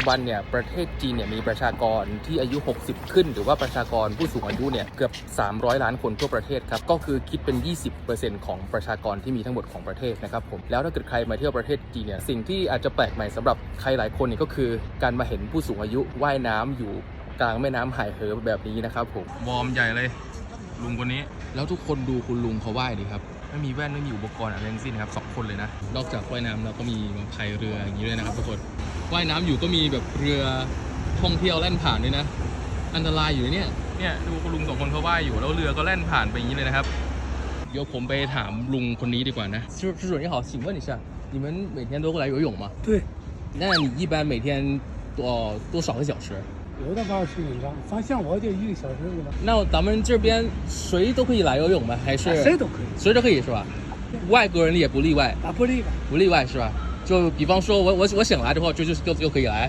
ปัจจุบันเนี่ยประเทศจีนเนี่ยมีประชากรที่อายุ 60 ขึ้น หรือว่าประชากรผู้สูงอายุเนี่ยเกือบ 300 ล้านคนทั่วประเทศครับก็คือคิดเป็น 20%ของประชากรที่มีทั้งหมดของประเทศนะครับผมแล้วถ้าเกิดใครมาเที่ยวประเทศจีนเนี่ยสิ่งที่อาจจะแปลกใหม่สำหรับใครหลายคนเนี่ยก็คือการมาเห็นผู้สูงอายุว่ายน้ำอยู่กลางแม่น้ำหายเหอแบบนี้นะครับผมวอร์มใหญ่เลย ลุงคนนี้ แล้วทุกคนดูคุณลุงเขาว่ายดิครับไม่มีแว่นไม่มีอุปกรณ์อะไรทั้งสิ้นครับสองคนเลยนะนอกจากว่ายน้ำแล้วก็มีมาพายเรืออย่างนี้ด้วยนะครับทุกคน ว่ายน้ำอยู่ก็มีแบบเรือท่องเที่ยวแล่นผ่านด้วยนะ อันตรายอยู่นะเนี่ย เนี่ยดูคุณลุงสองคนเขาว่ายอยู่แล้วเรือก็แล่นผ่านไปอย่างนี้เลยนะครับ เดี๋ยวผมไปถามลุงคนนี้ดีกว่านะ师师主你好请问一下你们每天都会来游泳吗对，那你一般每天多多少个小时有的话是以上，反正像我就一个小时对吧？那咱们这边谁都可以来游泳吗？还是谁都可以谁都可以是吧？外国人也不例外，啊，不例外。不例外是吧？ 就比方说我我我想来的话，就就就就可以来。